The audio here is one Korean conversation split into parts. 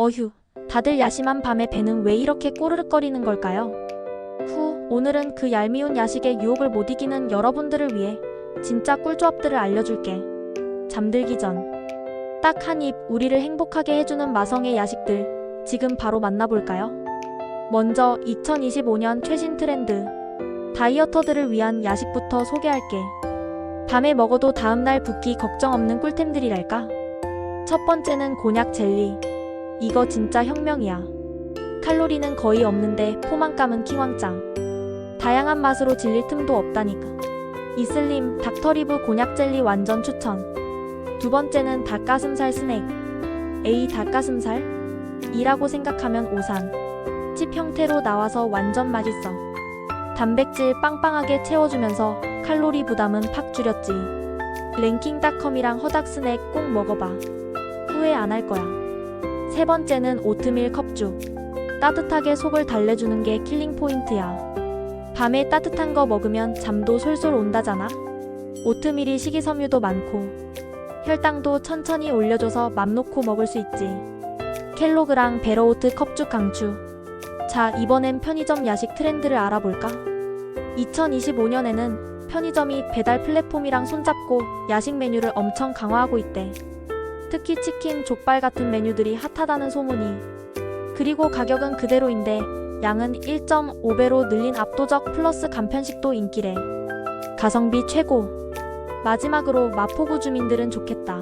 어휴, 다들 야심한 밤에 배는 왜 이렇게 꼬르륵거리는 걸까요? 후, 오늘은 그 얄미운 야식의 유혹을 못 이기는 여러분들을 위해 진짜 꿀조합들을 알려줄게. 잠들기 전. 딱 한 입 우리를 행복하게 해주는 마성의 야식들. 지금 바로 만나볼까요? 먼저 2025년 최신 트렌드. 다이어터들을 위한 야식부터 소개할게. 밤에 먹어도 다음날 붓기 걱정 없는 꿀템들이랄까? 첫 번째는 곤약 젤리. 이거 진짜 혁명이야. 칼로리는 거의 없는데 포만 감은 킹왕짱. 다양한 맛으로 질릴 틈도 없다니까. 이슬림 닥터리브 곤약 젤리 완전 추천. 두 번째는 닭가슴살 스낵. 에이 닭가슴살? 이라고 생각하면 오산. 칩 형태로 나와서 완전 맛있어. 단백질 빵빵하게 채워주면서 칼로리 부담은 팍 줄였지. 랭킹닷컴이랑 허닥 스낵 꼭 먹어봐. 후회 안 할 거야. 세 번째는 오트밀 컵죽. 따뜻하게 속을 달래주는 게 킬링 포인트야. 밤에 따뜻한 거 먹으면 잠도 솔솔 온다잖아. 오트밀이 식이섬유도 많고 혈당도 천천히 올려줘서 맘 놓고 먹을 수 있지. 켈로그랑 베러오트 컵죽 강추. 자, 이번엔 편의점 야식 트렌드를 알아볼까? 2025년에는 편의점이 배달 플랫폼이랑 손잡고 야식 메뉴를 엄청 강화하고 있대. 특히 치킨, 족발 같은 메뉴들이 핫하다는 소문이. 그리고 가격은 그대로인데 양은 1.5배로 늘린 압도적 플러스 간편식도 인기래. 가성비 최고. 마지막으로 마포구 주민들은 좋겠다.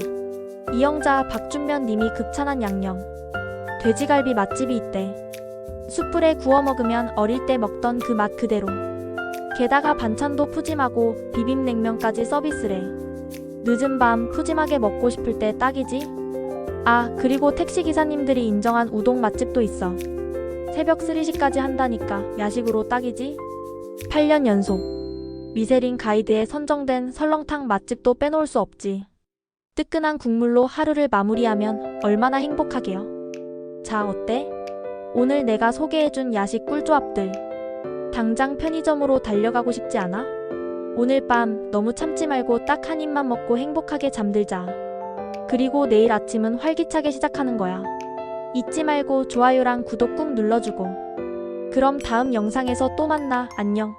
이영자 박준면 님이 극찬한 양념. 돼지갈비 맛집이 있대. 숯불에 구워 먹으면 어릴 때 먹던 그 맛 그대로. 게다가 반찬도 푸짐하고 비빔냉면까지 서비스래. 늦은 밤 푸짐하게 먹고 싶을 때 딱이지? 아, 그리고 택시기사님들이 인정한 우동 맛집도 있어. 새벽 3시까지 한다니까 야식으로 딱이지? 8년 연속. 미쉐린 가이드에 선정된 설렁탕 맛집도 빼놓을 수 없지. 뜨끈한 국물로 하루를 마무리하면 얼마나 행복하게요. 자, 어때? 오늘 내가 소개해준 야식 꿀조합들. 당장 편의점으로 달려가고 싶지 않아? 오늘 밤 너무 참지 말고 딱 한 입만 먹고 행복하게 잠들자. 그리고 내일 아침은 활기차게 시작하는 거야. 잊지 말고 좋아요랑 구독 꾹 눌러주고. 그럼 다음 영상에서 또 만나. 안녕.